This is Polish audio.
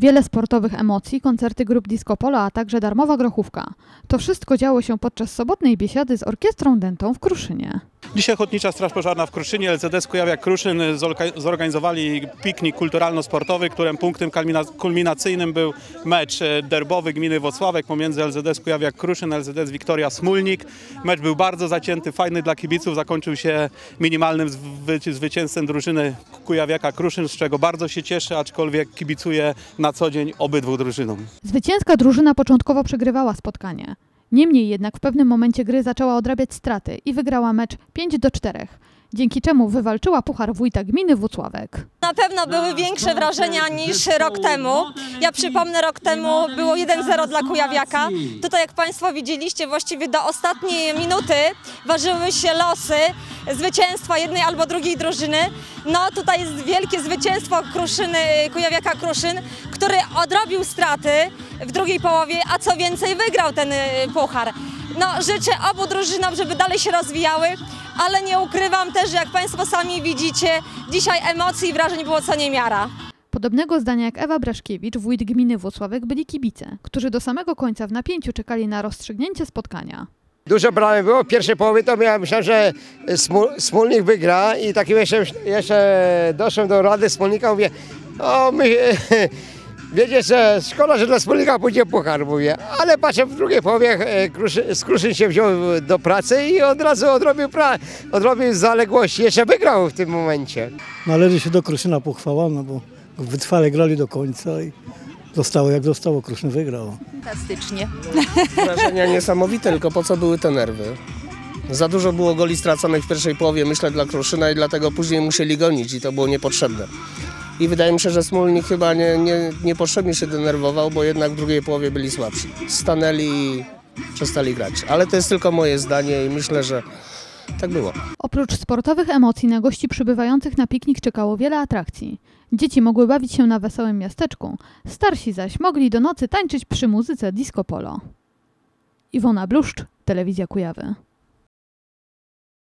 Wiele sportowych emocji, koncerty grup Disco Polo, a także darmowa grochówka. To wszystko działo się podczas sobotniej biesiady z Orkiestrą Dentą w Kruszynie. Dzisiaj Ochotnicza Straż Pożarna w Kruszynie, LCD Kujawia Kruszyn zorga- zorganizowali piknik kulturalno-sportowy, którym punktem kulmina- kulminacyjnym był mecz e, derbowy gminy Wocławek pomiędzy LZS Kujawia Kruszyn, LZS Wiktoria Smólnik. Mecz był bardzo zacięty, fajny dla kibiców, zakończył się minimalnym zwy- zwycięstwem drużyny Kujawiaka Kruszyn, z czego bardzo się cieszę, aczkolwiek kibicuję na co dzień obydwu drużynom. Zwycięska drużyna początkowo przegrywała spotkanie. Niemniej jednak w pewnym momencie gry zaczęła odrabiać straty i wygrała mecz 5 do 4, dzięki czemu wywalczyła puchar wójta gminy Włocławek. Na pewno były większe wrażenia niż rok temu. Ja przypomnę, rok temu było 1-0 dla Kujawiaka. Tutaj, jak Państwo widzieliście, właściwie do ostatniej minuty ważyły się losy zwycięstwa jednej albo drugiej drużyny. No tutaj jest wielkie zwycięstwo Kruszyny, Kujawiaka Kruszyn, który odrobił straty w drugiej połowie, a co więcej wygrał ten y, puchar. No, życzę obu drużynom, żeby dalej się rozwijały, ale nie ukrywam też, że jak Państwo sami widzicie, dzisiaj emocji i wrażeń było co niemiara. Podobnego zdania jak Ewa Braszkiewicz, wójt gminy Włocławek, byli kibice, którzy do samego końca w napięciu czekali na rozstrzygnięcie spotkania. Dużo bramek było. W pierwszej połowie to ja myślałem, że Smólnik wygra i tak jeszcze, jeszcze doszłem do Rady Smólnika, mówię, o my, wiecie, że szkoda, że dla Smólnika pójdzie puchar, mówię. Ale patrzę, w drugiej połowie e, Kruszy, z Kruszyn się wziął do pracy i od razu odrobił, pra, odrobił zaległości. Jeszcze wygrał w tym momencie. Należy się do Kruszyna pochwała, no bo wytrwale grali do końca i zostało jak zostało, Kruszyn wygrał. Fantastycznie. Wrażenia niesamowite, tylko po co były te nerwy? Za dużo było goli straconych w pierwszej połowie, myślę, dla Kruszyna i dlatego później musieli gonić i to było niepotrzebne. I wydaje mi się, że Smólnik chyba nie, nie, niepotrzebnie się denerwował, bo jednak w drugiej połowie byli słabsi. Stanęli i przestali grać. Ale to jest tylko moje zdanie i myślę, że tak było. Oprócz sportowych emocji na gości przybywających na piknik czekało wiele atrakcji. Dzieci mogły bawić się na wesołym miasteczku, starsi zaś mogli do nocy tańczyć przy muzyce disco polo. Iwona Bluszcz, Telewizja Kujawy.